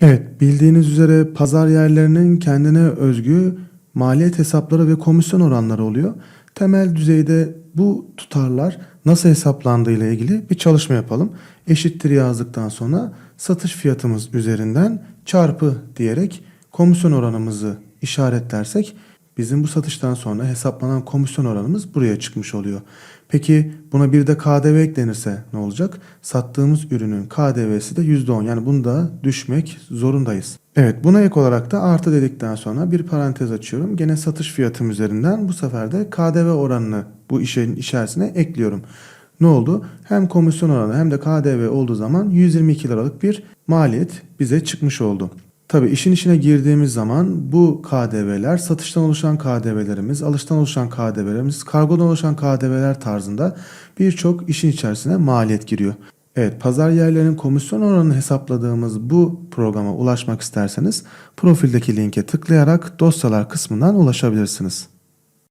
Evet, bildiğiniz üzere pazar yerlerinin kendine özgü maliyet hesapları ve komisyon oranları oluyor. Temel düzeyde bu tutarlar nasıl hesaplandığı ile ilgili bir çalışma yapalım. Eşittir yazdıktan sonra satış fiyatımız üzerinden çarpı diyerek komisyon oranımızı işaretlersek bizim bu satıştan sonra hesaplanan komisyon oranımız buraya çıkmış oluyor. Peki buna bir de KDV eklenirse ne olacak? Sattığımız ürünün KDV'si de %10 yani bunu da düşmek zorundayız. Evet buna ek olarak da artı dedikten sonra bir parantez açıyorum. Gene satış fiyatım üzerinden bu sefer de KDV oranını bu işin içerisine ekliyorum. Ne oldu? Hem komisyon oranı hem de KDV olduğu zaman 122 liralık bir maliyet bize çıkmış oldu. Tabii işin içine girdiğimiz zaman bu KDV'ler satıştan oluşan KDV'lerimiz, alıştan oluşan KDV'lerimiz, kargodan oluşan KDV'ler tarzında birçok işin içerisine maliyet giriyor. Evet, pazar yerlerinin komisyon oranını hesapladığımız bu programa ulaşmak isterseniz profildeki linke tıklayarak dosyalar kısmından ulaşabilirsiniz.